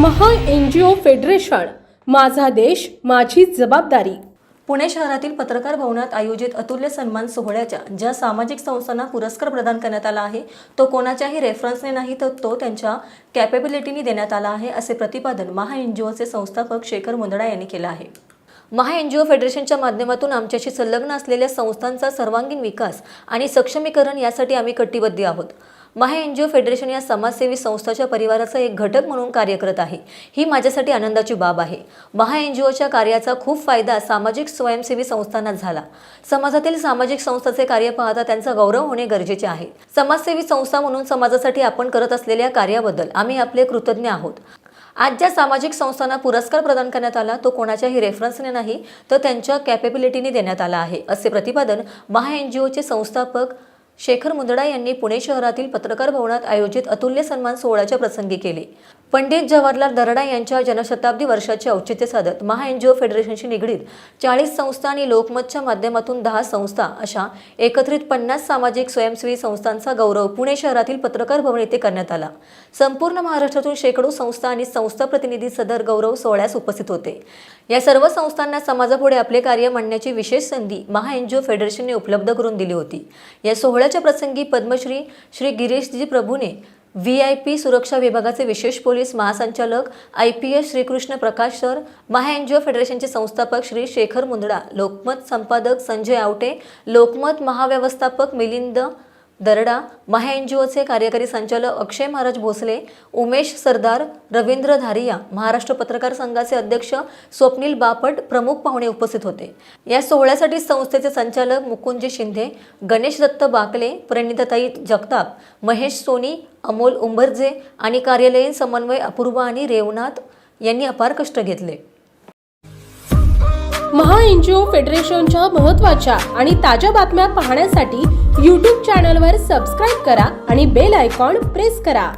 महा N G ओ federation माझा देश माझी जबाबदारी. पुणे शहरातील पत्रकार भवनात आयोजित अतुल्य सन्मान सोहळ्याच्या ज्या सामाजिक संस्थांना पुरस्कार प्रदान करण्यात आला आहे तो कोणाच्याही रेफरन्सने नाही तर तो त्यांच्या कॅपेबिलिटीने देण्यात आला आहे असे प्रतिपादन महा एन जी ओचे संस्थापक शेखर मुंदडा यांनी केलं आहे. महा एन जी ओ फेडरेशनच्या माध्यमातून आमच्याशी संलग्न असलेल्या संस्थांचा सर्वांगीण विकास आणि सक्षमीकरण यासाठी आम्ही कटिबद्ध आहोत. महा एन जी ओ फेडरेशन या समाजसेवी संस्थाच्या परिवाराचा एक घटक म्हणून कार्य करत आहे. ही माझ्यासाठी आनंदाची बाब आहे. महा एन जी ओच्या कार्याचा खूप फायदा सामाजिक स्वयंसेवी संस्थांना झाला. समाजातील सामाजिक संस्थाचे कार्य पाहता त्यांचा गौरव होणे गरजेचे आहे. समाजसेवी संस्था म्हणून समाजासाठी आपण करत असलेल्या कार्याबद्दल आम्ही आपले कृतज्ञ आहोत. आज ज्या सामाजिक संस्थांना पुरस्कार प्रदान करण्यात आला तो कोणाच्याही रेफरन्सने नाही तर त्यांच्या कॅपेबिलिटीने देण्यात आला आहे असे प्रतिपादन महा एन जी ओचे संस्थापक शेखर मुंदडा यांनी पुणे शहरातील पत्रकार भवनात आयोजित अतुल्य सन्मान सोहळ्याच्या प्रसंगी केले. पंडित जवाहरलाल दरडा यांच्या जनशताब्दी वर्षाचे औचित्य साधत महा एन जी ओ फेडरेशनशी निगडीत चाळीस संस्था आणि लोकमतच्या माध्यमातून दहा संस्था अशा एकत्रित पन्नास सामाजिक स्वयंसेवी संस्थांचा गौरव पुणे शहरातील पत्रकार भवन येथे करण्यात आला. संपूर्ण महाराष्ट्रातून शेकडो संस्था आणि संस्था प्रतिनिधी सदर गौरव सोहळ्यास उपस्थित होते. या सर्व संस्थांना समाजापुढे आपले कार्य मांडण्याची विशेष संधी महा एन जी ओ फेडरेशनने उपलब्ध करून दिली होती. या सोहळ्याच्या प्रसंगी पद्मश्री श्री गिरीशजी प्रभूने व्ही आय पी सुरक्षा विभागाचे विशेष पोलीस महासंचालक I P S Shrikrishna Prakash sir Maha N G O फेडरेशनचे संस्थापक श्री शेखर मुंदडा लोकमत संपादक संजय आवटे लोकमत महाव्यवस्थापक मिलिंद दरडा महा एन जी ओचे कार्यकारी संचालक अक्षय महाराज भोसले उमेश सरदार रवींद्र धारिया महाराष्ट्र पत्रकार संघाचे अध्यक्ष स्वप्नील बापट प्रमुख पाहुणे उपस्थित होते. या सोहळ्यासाठी संस्थेचे संचालक मुकुंदजी शिंदे गणेश दत्त बाकले प्रणिताताई जगताप महेश सोनी अमोल उंबरजे आणि कार्यालयीन समन्वय अपूर्वा आणि रेवनाथ यांनी अपार कष्ट घेतले. महा एन जी ओ फेडरेशनच्या महत्त्वाच्या आणि ताज्या बातम्या पाहण्यासाठी यूट्यूब चॅनलवर सबस्क्राईब करा आणि बेल आयकॉन प्रेस करा.